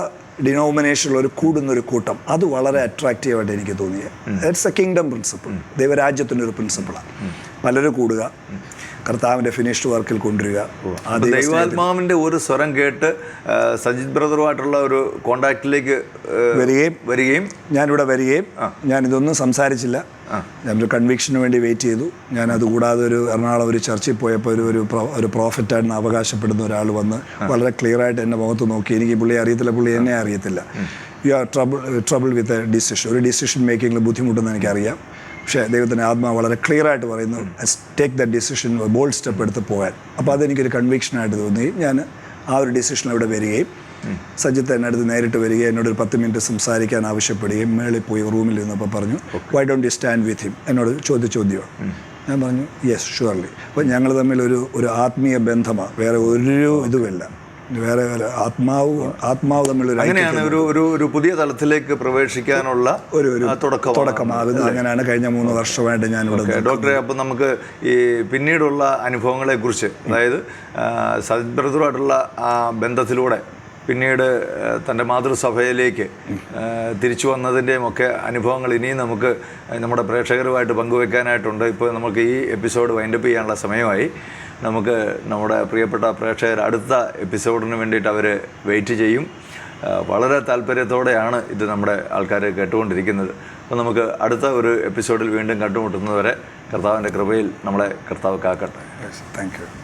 ഡിനോമിനേഷനിലുള്ള ഒരു കൂടുന്ന ഒരു കൂട്ടം. അത് വളരെ അട്രാക്റ്റീവായിട്ട് എനിക്ക് തോന്നിയത് ഇറ്റ്സ് എ കിങ്ഡം പ്രിൻസിപ്പിൾ ദൈവരാജ്യത്തിന്റെ ഒരു പ്രിൻസിപ്പിളാണ് പലരും കൂടുക. കർത്താവിന്റെ ഫിനിഷ്ഡ് വർക്കിൽ കൊണ്ടുവരിക. ദൈവാത്മാവിന്റെ ഒരു സ്വരം കേട്ട് സജിത് ബ്രദറുമായിട്ടുള്ള ഒരു കോണ്ടാക്റ്റിലേക്ക് വരികയും. വരികയും. ഞാനിവിടെ വരികയും. ഞാൻ ഇതൊന്നും സംസാരിച്ചില്ല. ഞാനൊരു കൺവിക്ഷന് വേണ്ടി വെയിറ്റ് ചെയ്തു. ഞാൻ അതുകൂടാതെ ഒരു എറണാകുളം ഒരു ചർച്ചിൽ പോയപ്പോൾ ഒരു ഒരു ഒരു പ്രോഫിറ്റായിട്ട് അവകാശപ്പെടുന്ന ഒരാൾ വന്ന് വളരെ ക്ലിയർ ആയിട്ട് എന്റെ മുഖത്ത് നോക്കി. എനിക്ക് പുള്ളി പുള്ളിയെ അറിയത്തില്ല പുള്ളി എന്നെ അറിയത്തില്ല. You are trouble trouble with a decision ഒരു ഡിസിഷൻ മേക്കിങ്ങിൽ ബുദ്ധിമുട്ടെന്ന് എനിക്കറിയാം. പക്ഷേ ദൈവത്തിന്റെ ആത്മാവ് വളരെ ക്ലിയർ ആയിട്ട് പറയുന്നു take the decision bold step എടുത്ത് പോകാൻ അപ്പോൾ അതെനിക്കൊരു കൺവിക്ഷനായിട്ട് തോന്നി. ഞാൻ ആ ഒരു ഡിസിഷൻ അവിടെ വരികയും സജിത്ത് എന്നെ അടുത്ത് നേരിട്ട് വരികയും എന്നോട് ഒരു പത്ത് മിനിറ്റ് സംസാരിക്കാൻ ആവശ്യപ്പെടുകയും മേളിൽ പോയി റൂമിൽ നിന്നപ്പോൾ പറഞ്ഞു why don't you stand with him എന്നോട് ചോദ്യ ചോദ്യമാണ്. ഞാൻ പറഞ്ഞു യെസ് ഷുവർലി അപ്പോൾ ഞങ്ങൾ തമ്മിൽ ഒരു ഒരു ആത്മീയ ബന്ധമാണ് വേറെ ഒരു ഇതുമില്ല. വേറെ വേറെ ആത്മാവ് ആത്മാവ് തമ്മിലൊരു അങ്ങനെയാണ് ഒരു ഒരു ഒരു പുതിയ തലത്തിലേക്ക് പ്രവേശിക്കാനുള്ള ഒരു ഒരു തുടക്കം തുടക്കം തുടക്കമാകുന്നത്. അങ്ങനെയാണ് കഴിഞ്ഞ മൂന്ന് വർഷമായിട്ട് ഞാൻ ഇവിടെ ഡോക്ടറെ അപ്പം നമുക്ക് ഈ പിന്നീടുള്ള അനുഭവങ്ങളെക്കുറിച്ച് അതായത് സജിത് ബ്രദറുമായിട്ടുള്ള ആ ബന്ധത്തിലൂടെ പിന്നീട് തന്റെ മാതൃസഭയിലേക്ക് തിരിച്ചു വന്നതിന്റെയും ഒക്കെ അനുഭവങ്ങൾ ഇനിയും നമുക്ക് നമ്മുടെ പ്രേക്ഷകരുമായിട്ട് പങ്കുവെക്കാനായിട്ടുണ്ട്. ഇപ്പോൾ നമുക്ക് ഈ എപ്പിസോഡ് വൈൻഡപ്പ് ചെയ്യാനുള്ള സമയമായി. നമുക്ക് നമ്മുടെ പ്രിയപ്പെട്ട പ്രേക്ഷകർ അടുത്ത എപ്പിസോഡിന് വേണ്ടിയിട്ട് അവർ വെയിറ്റ് ചെയ്യും. വളരെ താല്പര്യത്തോടെയാണ് ഇത് നമ്മുടെ ആൾക്കാർ കേട്ടുകൊണ്ടിരിക്കുന്നത്. അപ്പോൾ നമുക്ക് അടുത്ത ഒരു എപ്പിസോഡിൽ വീണ്ടും കണ്ടുമുട്ടുന്നതുവരെ കർത്താവിന്റെ കൃപയിൽ നമ്മളെ കർത്താവ് കാക്കട്ടെ. Thank you